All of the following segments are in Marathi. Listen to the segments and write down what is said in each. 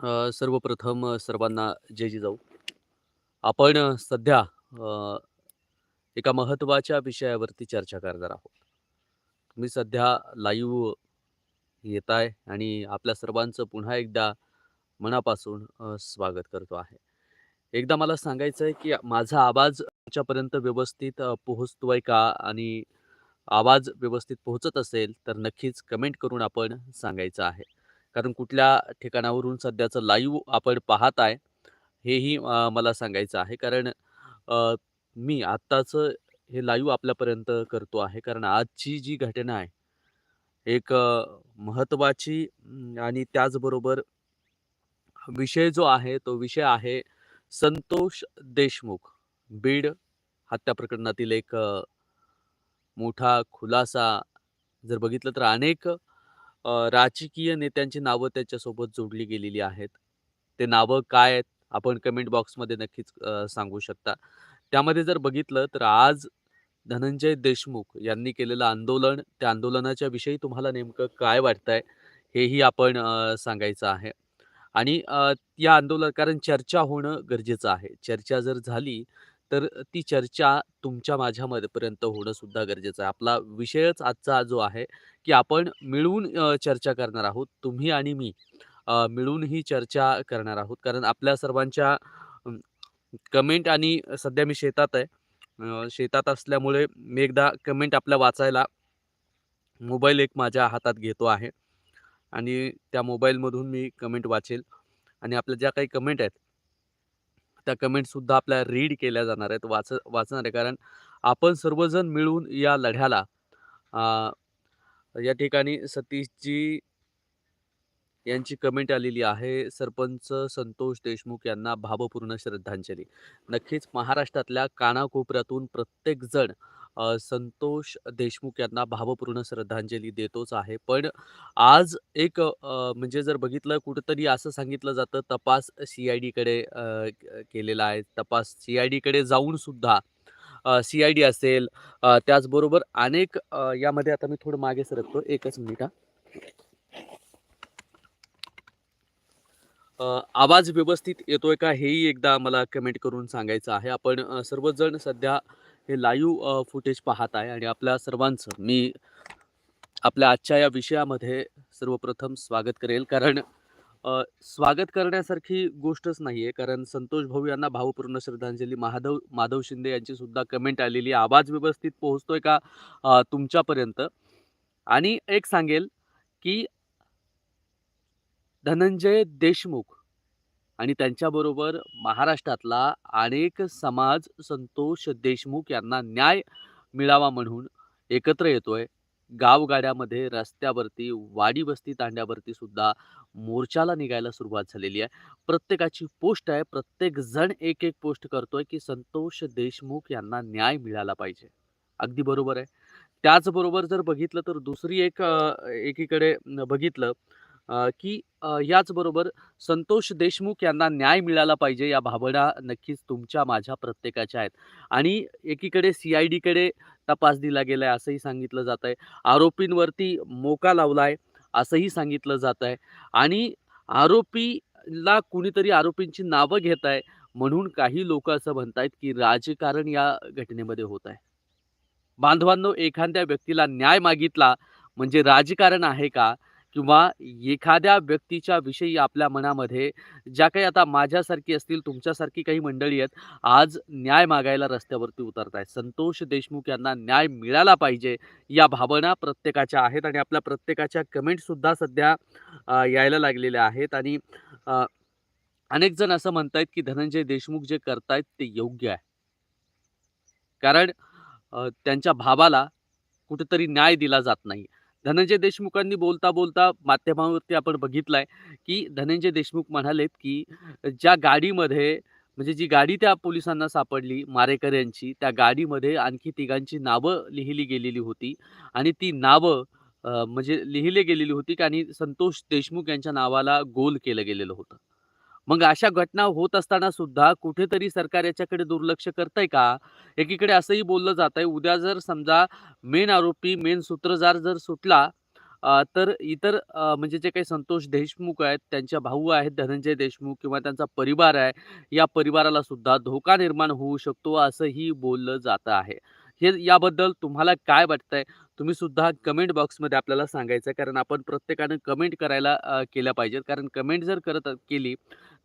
सर्वप्रथम सर्वांना सर्वांना जय जाऊ आपण सध्या एका महत्त्वाच्या विषयावरती चर्चा करणार आहोत. तुम्ही सध्या लाईव्ह आहे आणि आपल्या सर्वांचं पुन्हा एकदा मनापासून स्वागत करतो आहे. एकदा मला सांगायचं आहे, की माझा आवाज तुमच्यापर्यंत व्यवस्थित पोहोचतो पोहोचतोय का? आणि आवाज व्यवस्थित पोहोचत असेल, तर नक्कीच कमेंट करून आपण सांगायचं आहे. कारण कुठल्या ठिकाणावरून सध्याचं लाईव्ह आपण पाहत आहे, हेही मला सांगायचं आहे. कारण मी आत्ताचं हे लाईव्ह आपल्यापर्यंत करतो आहे. कारण आजची जी घटना आहे, एक महत्त्वाची आणि त्याचबरोबर विषय जो आहे, तो विषय आहे संतोष देशमुख. बीड हत्या प्रकरणातील एक मोठा खुलासा जर बघितलं तर अनेक अ, राजकीय नेत्यांची नावं त्याच्यासोबत जोडली गेलेली आहेत. ते नावं काय आहेत? आपण कमेंट बॉक्समध्ये नक्कीच अ, सांगू शकता. त्यामध्ये जर बघितलं तर आज धनंजय देशमुख यांनी केलेलं आंदोलन, त्या आंदोलनाच्या विषयी तुम्हाला नेमकं काय वाटतंय? हेही आपण अ, सांगायचं आहे. आणि अ, या आंदोलन कारण चर्चा होणं गरजेचं आहे. चर्चा जर झाली, तर ती चर्चा तुमच्या माझ्यापर्यंत होणंसुद्धा होणं सुद्धा गरजेचं आहे. आपला विषयच आजचा जो आहे, की आपण मिळून चर्चा करणार आहोत. तुम्ही आणि मी मिळून ही चर्चा करणार आहोत. कारण आपल्या सर्वांच्या कमेंट आणि सध्या मी शेतात आहे. शेतात असल्यामुळे मी एकदा कमेंट आपल्या वाचायला मोबाईल एक माझ्या हातात घेतो आहे आणि त्या मोबाईलमधून मी कमेंट वाचेल आणि आपल्या ज्या काही कमेंट आहेत, त्या कमेंटसुद्धा आपल्या रीड केल्या जाणार आहेत, वाच वाचणार आहे. कारण आपण सर्वजण मिळून या लढ्याला या ठिकाणी सतीशजी यांची कमेंट आलेली आहे. सरपंच संतोष देशमुख यांना भावपूर्ण श्रद्धांजली. नक्कीच महाराष्ट्रातल्या कानाकोपऱ्यातून प्रत्येकजण अ, संतोष देशमुख यांना भावपूर्ण श्रद्धांजली देतोच आहे. पण आज एक अ, म्हणजे जर बघितलं कुठेतरी असं सांगितलं जातं तपास सी-आय-डीकडे अ, क केलेला आहे. तपास सी-आय-डीकडे जाऊन सुद्धा अ, सी-आय-डी असेल अ, त्याचबरोबर अनेक अ, यामध्ये आता मी थोडं मागे सरकतो. एकच मिनिट हां. अ, आवाज व्यवस्थित येतोय का हेही एकदा मला कमेंट करून सांगायचं आहे. आपण अ, सर्वजण सध्या हे लाईव्ह फुटेज पाहत आहे आणि आपल्या सर्वांचं मी आपल्या आजच्या या विषयामध्ये सर्वप्रथम स्वागत करेल. कारण स्वागत करण्यासारखी गोष्टच नाही आहे कारण संतोष भाऊ यांना भावपूर्ण श्रद्धांजली. महाधव माधव शिंदे यांची सुद्धा कमेंट आलेली आवाज व्यवस्थित पोहोचतोय का तुमच्यापर्यंत? आणि एक सांगेल, की धनंजय देशमुख आणि त्यांच्याबरोबर महाराष्ट्रातला अनेक समाज संतोष देशमुख यांना न्याय मिळावा म्हणून एकत्र येतोय. गावगाड्यामध्ये, रस्त्यावरती, वाडी-वस्ती तांड्यावरती सुद्धा मोर्चाला निघायला सुरुवात झालेली आहे. प्रत्येकाची पोस्ट आहे. प्रत्येक जण एक-एक पोस्ट करतोय, की संतोष देशमुख यांना न्याय मिळाला पाहिजे. अगदी बरोबर आहे. त्याचबरोबर जर बघितलं तर दुसरी एक एकीकडे बघितलं की याचबरोबर संतोष देशमुख यांना न्याय मिळाला पाहिजे या भावना नक्कीच तुमच्या माझ्या प्रत्येकाच्या आहेत. आणि एकीकडे सी-आय-डीकडे तपास दिला गेलाय असंही सांगितलं जातंय. आरोपींवरती मोका लावला आहे असंही सांगितलं जातंय आणि आरोपीला कुणीतरी आरोपींची नावं घेत आहे म्हणून काही लोक असं म्हणतायत, की राजकारण या घटनेमध्ये होत आहे. बांधवांनो, एखाद्या व्यक्तीला न्याय मागितला म्हणजे राजकारण आहे का? किंवा एखाद्या व्यक्तीच्या विषयी आपल्या मनामध्ये ज्या काही आता माझ्यासारखी असतील, तुमच्यासारखी काही मंडळी आहेत, आज न्याय मागायला रस्त्यावरती उतरत आहेत. संतोष देशमुख यांना न्याय मिळाला पाहिजे, या भावना प्रत्येकाच्या आहेत आणि आपल्या प्रत्येकाच्या कमेंटसुद्धा सध्या यायला लागलेल्या आहेत आणि अनेक जण असं म्हणतायत, की धनंजय देशमुख जे करतायत ते योग्य आहे. कारण त्यांच्या भावाला कुठेतरी न्याय दिला जात नाही. धनंजय देशमुखांनी बोलता-बोलता माध्यमावरती आपण बघितलंय, की धनंजय देशमुख म्हणालेत, की ज्या गाडीमध्ये म्हणजे जी गाडी त्या पोलिसांना सापडली मारेकऱ्यांची, त्या गाडीमध्ये आणखी तिघांची नावं लिहिली गेलेली होती आणि ती नावं म्हणजे लिहिली गेलेली होती आणि संतोष देशमुख यांच्या नावाला गोल केलं गेलेलं होतं. मग अशा घटना होत असताना सुद्धा कुठेतरी सरकार याच्याकडे दुर्लक्ष करतंय का? एकीकडे असंही बोललं जातंय, उद्या जर समजा मेन आरोपी, मेन सूत्रधार जर सुटला तर इतर म्हणजे जे काही संतोष देशमुख आहेत, त्यांच्या भाऊ आहेत धनंजय देशमुख किंवा त्यांचा परिवार आहे, या परिवाराला सुद्धा धोका निर्माण होऊ शकतो असंही बोललं जातं आहे. हे याबद्दल तुम्हाला काय वाटतंय? तुम्ही सुद्धा कमेंट बॉक्समध्ये आपल्याला सांगायचं आहे. कारण आपण प्रत्येकानं कमेंट करायला केल्या पाहिजेत. कारण कमेंट जर करत केली,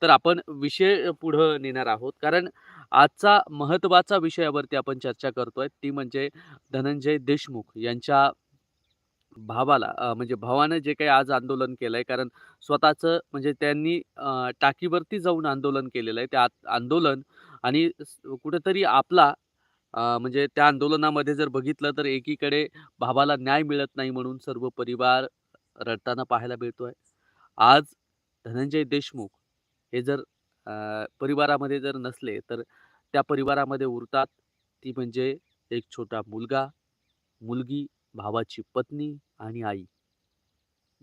तर आपण विषय पुढं नेणार आहोत. कारण आजचा महत्त्वाचा विषयावरती आपण चर्चा करतोय, ती म्हणजे धनंजय देशमुख यांच्या भावाला म्हणजे भावानं जे काही आज आंदोलन केलं आहे कारण स्वतःचं म्हणजे त्यांनी टाकीवरती जाऊन आंदोलन केलेलं आहे. त्या आंदोलन आणि कुठंतरी कुठेतरी आपला म्हणजे त्या आंदोलनामध्ये जर बघितलं तर एकीकडे भावाला न्याय मिळत नाही म्हणून सर्व परिवार रडताना पाहायला मिळतोय. आज धनंजय देशमुख हे जर परिवारामध्ये जर नसले तर त्या परिवारामध्ये उरतात ती म्हणजे एक छोटा मुलगा, मुलगी, भावाची पत्नी आणि आई.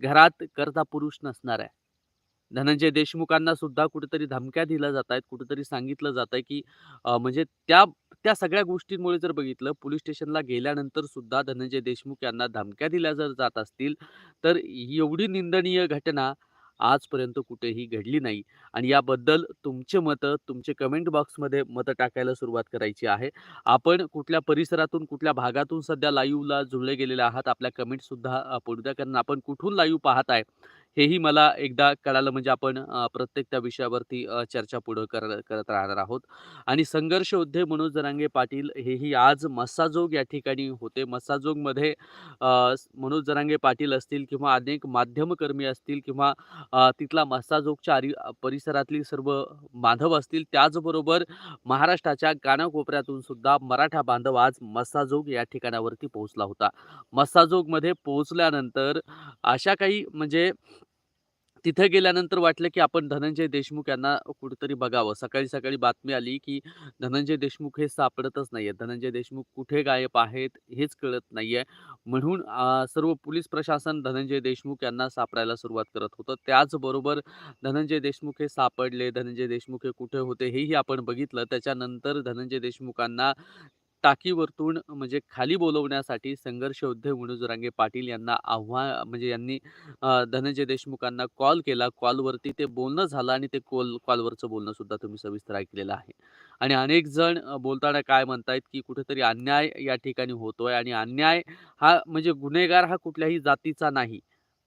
घरात कर्ता पुरुष नसणार आहे. धनंजय देशमुखांना सुद्धा कुठेतरी धमक्या दिल्या जात आहेत. कुठेतरी सांगितलं जात आहे की म्हणजे त्या त्या सगळ्या गोष्टींमुळे जर बघितलं पोलीस स्टेशनला गेल्यानंतर सुद्धा धनंजय देशमुख यांना धमक्या दिल्या जर जात असतील, तर एवढी निंदनीय घटना आजपर्यंत कुठेही घडली नाही. आणि याबद्दल तुमचे मतं, तुमचे कमेंट बॉक्समध्ये मतं टाकायला सुरुवात करायची आहे. आपण कुठल्या परिसरातून, कुठल्या भागातून सध्या लाईव्हला जुळले गेलेले आहात, आपल्या कमेंटसुद्धा अ, द्या. कारण आपण कुठून लाईव्ह पाहत आहे, हेही मला एकदा कळालं म्हणजे आपण प्रत्येक त्या विषयावरती चर्चा पुढं कर करत राहणार आहोत. आणि संघर्ष योद्धे मनोज जरांगे पाटील हेही आज मस्साजोग या ठिकाणी होते. मस्साजोगमध्ये मनोज जरांगे पाटील असतील किंवा अनेक माध्यमकर्मी असतील किंवा तिथला मस्साजोगच्या आरी परिसरातली सर्व बांधव असतील. त्याचबरोबर महाराष्ट्राच्या कानाकोपऱ्यातून सुद्धा मराठा बांधव आज मस्साजोग या ठिकाणावरती पोहोचला होता. मस्साजोगमध्ये पोहोचल्यानंतर अशा काही म्हणजे तिथे गेल्यानंतर वाटलं, की आपण धनंजय देशमुख यांना कुठेतरी बघावं. सकाळी-सकाळी बातमी आली, की धनंजय देशमुख हे सापडतच नाही आहे धनंजय देशमुख कुठे गायब आहेत हेच कळत नाही आहे म्हणून सर्व पोलीस प्रशासन धनंजय देशमुख यांना सापडायला सुरुवात करत होतं. त्याचबरोबर धनंजय देशमुख हे सापडले, धनंजय देशमुख हे कुठे होते हेही आपण बघितलं. त्याच्यानंतर धनंजय देशमुखांना टाकीवरतून म्हणजे खाली बोलवण्यासाठी संघर्ष योद्धे मनोज पाटील यांना आव्हान म्हणजे यांनी धनंजय देशमुखांना कॉल केला. कॉलवरती ते बोलणं झालं आणि ते कॉल कॉलवरचं बोलणं सुद्धा तुम्ही सविस्तर ऐकलेलं आहे. आणि अनेक जण बोलताना काय म्हणतायत, की कुठेतरी अन्याय या ठिकाणी होतोय आणि अन्याय हा म्हणजे गुन्हेगार हा कुठल्याही जातीचा नाही.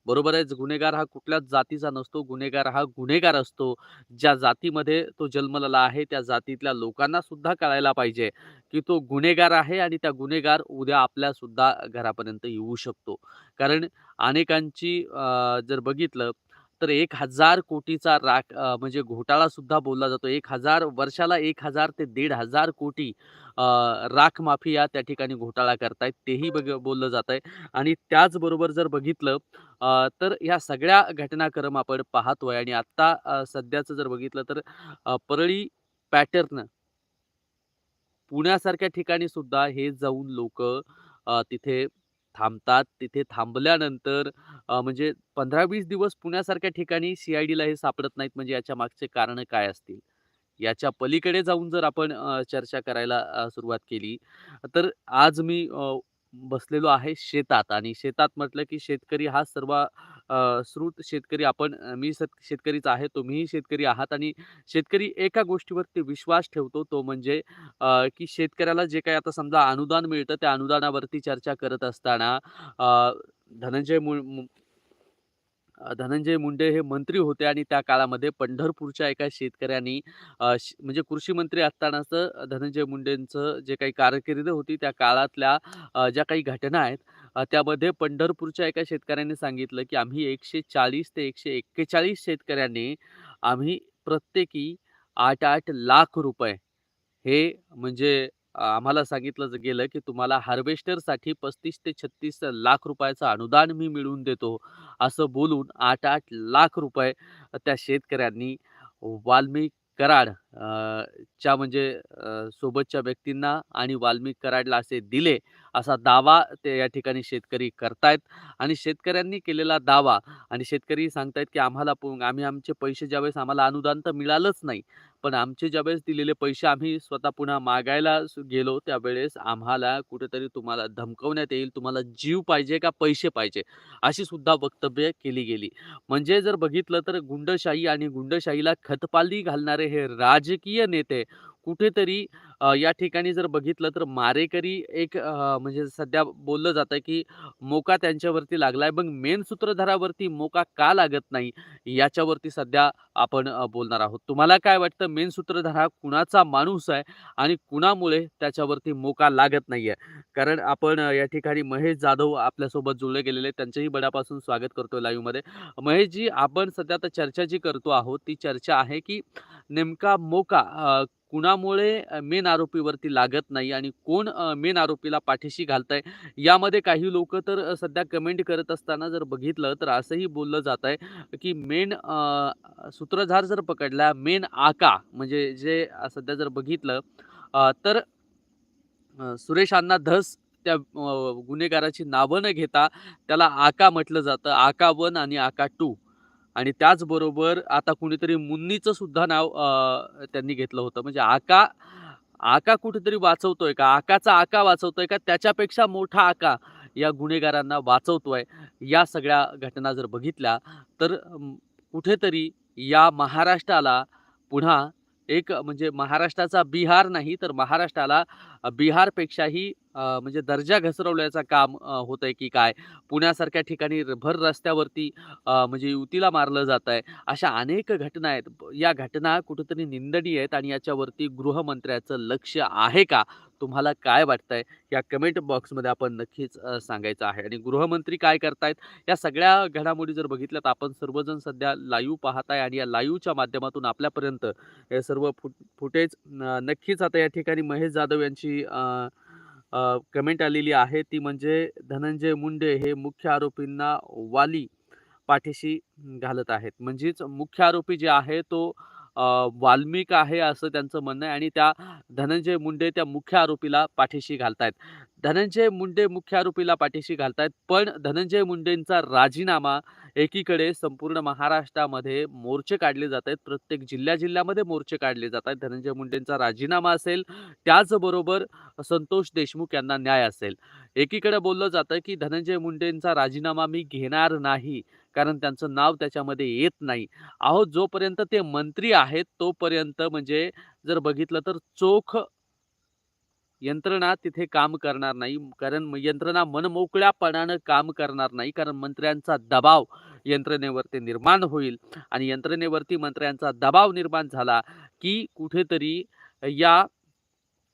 बरोबर आहे. गुन्हेगार हा कुठल्याच जातीचा नसतो. गुन्हेगार हा गुन्हेगार असतो. ज्या जातीमध्ये तो जन्मलेला आहे, त्या जातीतल्या लोकांना सुद्धा कळायला पाहिजे, की तो गुन्हेगार आहे आणि त्या गुन्हेगार उद्या आपल्यासुद्धा घरापर्यंत येऊ शकतो. कारण अनेकांची जर बघितलं तर एक हजार कोटीचा राख म्हणजे घोटाळा सुद्धा बोलला जातो. एक हजार वर्षाला एक हजार ते दीड हजार कोटी अ, राख माफिया त्या ठिकाणी घोटाळा करतायत. तेही बघ बोललं जात आहे आणि त्याचबरोबर जर बघितलं तर ह्या सगळ्या घटनाक्रम आपण पाहतोय आणि आत्ता सध्याचं जर बघितलं तर परळी पॅटर्न पुण्यासारख्या ठिकाणी सुद्धा हे जाऊन लोक तिथे थांबतात. तिथे थांबल्यानंतर म्हणजे 15-20 दिवस पुण्यासारख्या ठिकाणी सी-आय-डीला हे सापडत नाहीत म्हणजे याच्या मागचे कारणं काय असतील? याच्या पलीकडे जाऊन जर आपण चर्चा करायला सुरुवात केली, तर आज मी बसलेलो आहे शेतात आणि शेतात म्हटलं की शेतकरी हा सर्व श्रुत शेतकरी आपण मी सत शेतकरीच आहे, तुम्हीही शेतकरी आहात आणि शेतकरी एका गोष्टीवरती विश्वास ठेवतो तो म्हणजे की शेतकऱ्याला जे काही आता समजा अनुदान मिळतं, त्या अनुदानावरती चर्चा करत असताना धनंजय मु धनंजय मुंडे हे मंत्री होते आणि त्या काळामध्ये पंढरपूरच्या एका शेतकऱ्यांनी म्हणजे कृषी मंत्री असतानाच धनंजय मुंडेंचं जे काही कारकिर्द होती त्या काळातल्या ज्या काही घटना आहेत त्यामध्ये पंढरपूरच्या एका शेतकऱ्याने सांगितलं, की आम्ही 140 ते 141 शेतकऱ्यांनी आम्ही प्रत्येकी 8-8 लाख रुपये हे म्हणजे आम्हाला सांगितलं गेलं, की तुम्हाला हार्वेस्टरसाठी 35 ते 36 लाख रुपयाचं अनुदान मी मिळवून देतो. असं बोलून 8-8 लाख रुपये त्या शेतकऱ्यांनी वाल्मिक कराड च्या म्हणजे सोबतच्या व्यक्तींना आणि वाल्मिक कराडला असे दिले, असा दावा ते या ठिकाणी शेतकरी करतायत आणि शेतकऱ्यांनी केलेला दावा आणि शेतकरी सांगतायत, की आम्हाला आम्ही आमचे पैसे ज्यावेळेस आम्हाला अनुदान तर मिळालंच नाही. पण आमचे ज्यावेळेस दिलेले पैसे आम्ही स्वतः पुन्हा मागायला गेलो, त्यावेळेस आम्हाला कुठेतरी तुम्हाला धमकवण्यात येईल, तुम्हाला जीव पाहिजे का पैसे पाहिजे? अशी सुद्धा वक्तव्य केली गेली. म्हणजे जर बघितलं तर गुंडशाही आणि गुंडशाहीला खतपाली घालणारे हे राज राजकीय नेते कुठेतरी या ठिकाणी जर बघितलं तर मारेकरी एक म्हणजे सध्या बोललं जातंय, की मोका त्यांच्यावरती लागलाय. मग मेन सूत्रधारावरती मोका का लागत नाही? याच्यावरती सध्या आपण बोलणार आहोत. तुम्हाला काय वाटतं मेन सूत्रधार हा कुणाचा माणूस आहे आणि कुणामुळे त्याच्यावरती मोका लागत नाहीये? कारण आपण या ठिकाणी महेश जाधव आपल्यासोबत जुळले गेलेले त्यांच्याही त्यांचेही स्वागत करतोय लाईव्हमध्ये. महेशजी, आपण सध्या आता चर्चा जी करतो आहोत, ती चर्चा आहे, की नेमका मोका कुणामुळे मेन आरोपीवरती लागत नाही आणि कोण मेन आरोपीला पाठीशी घालतंय? यामध्ये काही लोक तर सध्या कमेंट करत असताना जर बघितलं, तर असंही बोललं जात आहे की मेन सूत्रधार जर पकडला, मेन आका म्हणजे जे सध्या जर बघितलं तर सुरेश अण्णा धस त्या गुन्हेगाराची नावं न घेता त्याला आका म्हटलं जातं. आका वन आणि आका टू आणि त्याचबरोबर आता कुणीतरी मुन्नीचं सुद्धा नाव त्यांनी घेतलं होतं. म्हणजे आका आका कुठेतरी वाचवतोय का? आकाचा आका वाचवतोय का? त्याच्यापेक्षा मोठा आका या गुन्हेगारांना वाचवतोय. या सगळ्या घटना जर बघितल्या, तर कुठेतरी या महाराष्ट्राला पुन्हा एक म्हणजे महाराष्ट्राचा बिहार नाही, तर महाराष्ट्राला बिहारपेक्षाही म्हणजे दर्जा घसरवल्याचं काम होतं आहे की काय? पुण्यासारख्या ठिकाणी भर रस्त्यावरती म्हणजे युतीला मारलं जातंय. अशा अनेक घटना आहेत. या घटना कुठंतरी निंदनीय आहेत आणि याच्यावरती गृहमंत्र्याचं लक्ष आहे का? तुम्हाला काय वाटतंय? या कमेंट बॉक्समध्ये आपण नक्कीच सांगायचं आहे आणि गृहमंत्री काय करतायत? या सगळ्या घडामोडी जर बघितल्यात, आपण सर्वजण सध्या लाईव्ह पाहताय आणि या लाईव्हच्या माध्यमातून आपल्यापर्यंत हे सर्व फुट फुटेज नक्कीच आता या ठिकाणी महेश जाधव यांची कमेंट आलेली आहे. ती म्हणजे धनंजय मुंडे हे मुख्य आरोपींना वाली पाठीशी घालत आहेत. म्हणजेच मुख्य आरोपी जे आहे तो वाल्मिक आहे असं त्यांचं म्हणणं आहे आणि त्या धनंजय मुंडे त्या मुख्य आरोपीला पाठीशी घालतायत. धनंजय मुंडे मुख्य आरोपीला पाठीशी घालतायत, पण धनंजय मुंडेंचा राजीनामा एकीकडे संपूर्ण महाराष्ट्रामध्ये मोर्चे काढले जात आहेत. प्रत्येक जिल्ह्या-जिल्ह्यामध्ये मोर्चे काढले जात आहेत. धनंजय मुंडेंचा राजीनामा असेल, त्याचबरोबर संतोष देशमुख यांना न्याय असेल. एकीकडे बोललं जातं, की धनंजय मुंडेंचा राजीनामा मी घेणार नाही, कारण त्यांचं नाव त्याच्यामध्ये येत नाही. अहो, जोपर्यंत ते मंत्री आहेत, तोपर्यंत म्हणजे जर बघितलं तर चोख यंत्रणा तिथे काम करणार नाही. कारण म- यंत्रणा मनमोकळ्यापणानं काम करणार नाही. कारण मंत्र्यांचा दबाव यंत्रणेवरती निर्माण होईल आणि यंत्रणेवरती मंत्र्यांचा दबाव निर्माण झाला, की कुठेतरी या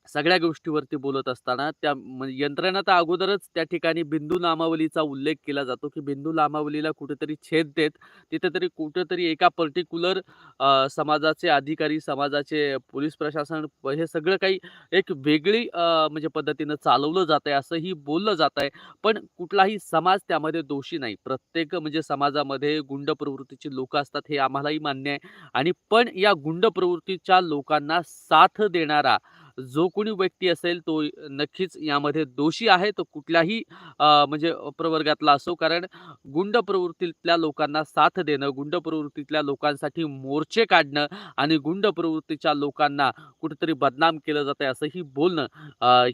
सगळ्या गोष्टीवरती बोलत असताना त्या म्हणजे यंत्रणा तर अगोदरच त्या ठिकाणी बिंदू नामावलीचा उल्लेख केला जातो, की बिंदू नामावलीला कुठेतरी छेद देत तिथे तरी कुठेतरी एका पर्टिक्युलर समाजाचे अधिकारी, समाजाचे पोलीस प्रशासन हे सगळं काही एक वेगळी म्हणजे पद्धतीनं चालवलं जात आहे असंही बोललं जात आहे पण कुठलाही समाज त्यामध्ये दोषी नाही. प्रत्येक म्हणजे समाजामध्ये गुंड प्रवृत्तीची लोक असतात हे आम्हालाही मान्य आहे आणि पण या गुंड प्रवृत्तीच्या लोकांना साथ देणारा जो कोणी व्यक्ती असेल तो नक्कीच यामध्ये दोषी आहे. तो कुठल्याही म्हणजे प्रवर्गातला असो. कारण गुंड प्रवृत्तीतल्या लोकांना साथ देणं, गुंड प्रवृत्तीतल्या लोकांसाठी मोर्चे काढणं आणि गुंड प्रवृत्तीच्या लोकांना कुठेतरी बदनाम केलं जातंय असंही बोलणं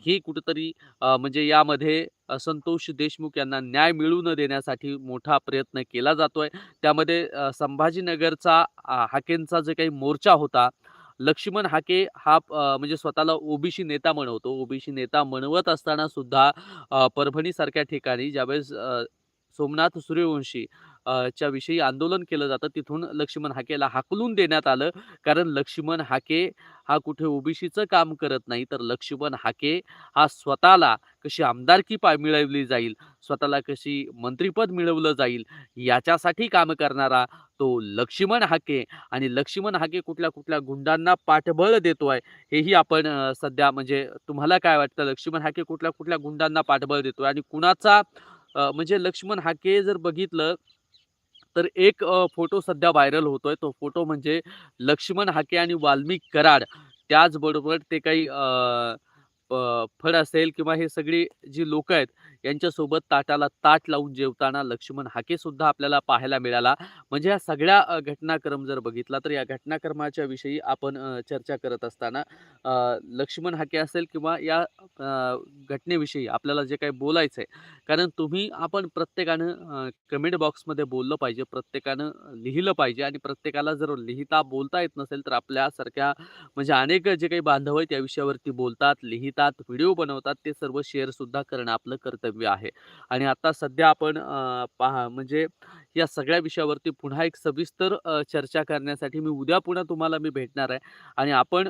ही कुठेतरी म्हणजे यामध्ये संतोष देशमुख यांना न्याय मिळवून देण्यासाठी मोठा प्रयत्न केला जातोय. त्यामध्ये संभाजीनगरचा हाकेंचा जे काही मोर्चा होता, लक्ष्मण हाके हा म्हणजे स्वतःला ओबीसी नेता म्हणवतो. ओबीसी नेता म्हणवत असताना सुद्धा परभणीसारख्या ठिकाणी ज्यावेळेस सोमनाथ सूर्यवंशी च्या विषयी आंदोलन केलं जातं, तिथून लक्ष्मण हाकेला हाकलून देण्यात आलं. कारण लक्ष्मण हाके हा कुठे ओबीसीचं काम करत नाही, तर लक्ष्मण हाके हा स्वतःला कशी आमदारकी पा मिळवली जाईल, स्वतःला कशी मंत्रीपद मिळवलं जाईल, याच्यासाठी काम करणारा तो लक्ष्मण हाके. आणि लक्ष्मण हाके कुठल्या-कुठल्या गुंडांना पाठबळ देतो आहे हेही आपण सध्या म्हणजे तुम्हाला काय वाटतं? लक्ष्मण हाके कुठल्या-कुठल्या गुंडांना पाठबळ देतो आणि कुणाचा म्हणजे लक्ष्मण हाके जर बघितलं तर एक फोटो सध्या व्हायरल होतोय. तो फोटो म्हणजे लक्ष्मण हाके आणि वाल्मिक कराड त्याचबरोबर ते काही फळ असेल किंवा हे सगळी जी लोकं आहेत यांच्यासोबत ताटाला ताट लावून जेवताना लक्ष्मण हाकेसुद्धा आपल्याला पाहायला मिळाला. म्हणजे या सगळ्या घटनाक्रम जर बघितला तर या घटनाक्रमाच्या विषयी आपण चर्चा करत असताना लक्ष्मण हाके असेल किंवा या घटनेविषयी आपल्याला जे काही बोलायचं आहे कारण तुम्ही आपण प्रत्येकानं कमेंट बॉक्समध्ये बोललं पाहिजे. प्रत्येकानं लिहिलं पाहिजे आणि प्रत्येकाला जर लिहिता बोलता येत नसेल तर आपल्यासारख्या म्हणजे अनेक जे काही बांधव आहेत या विषयावरती बोलतात, लिहितात, व्हिडिओ बनवतात ते सर्व शेअरसुद्धा करणं आपलं कर्तव्य आहे. आणि आता सध्या आपण पहा म्हणजे या सगळ्या विषयावरती पुन्हा एक सविस्तर चर्चा करण्यासाठी मी उद्या पुन्हा तुम्हाला मी भेटणार आहे आणि आपण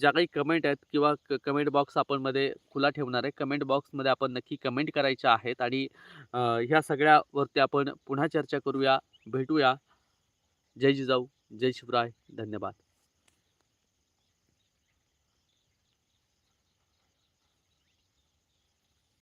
ज्या काही कमेंट आहेत किंवा कमेंट बॉक्स आपण मध्ये खुला ठेवणार आहे. कमेंट बॉक्समध्ये आपण नक्की कमेंट करायच्या आहेत आणि ह्या सगळ्यावरती आपण पुन्हा चर्चा करूया, भेटूया. जय जिजाऊ, जय शिवराय. धन्यवाद.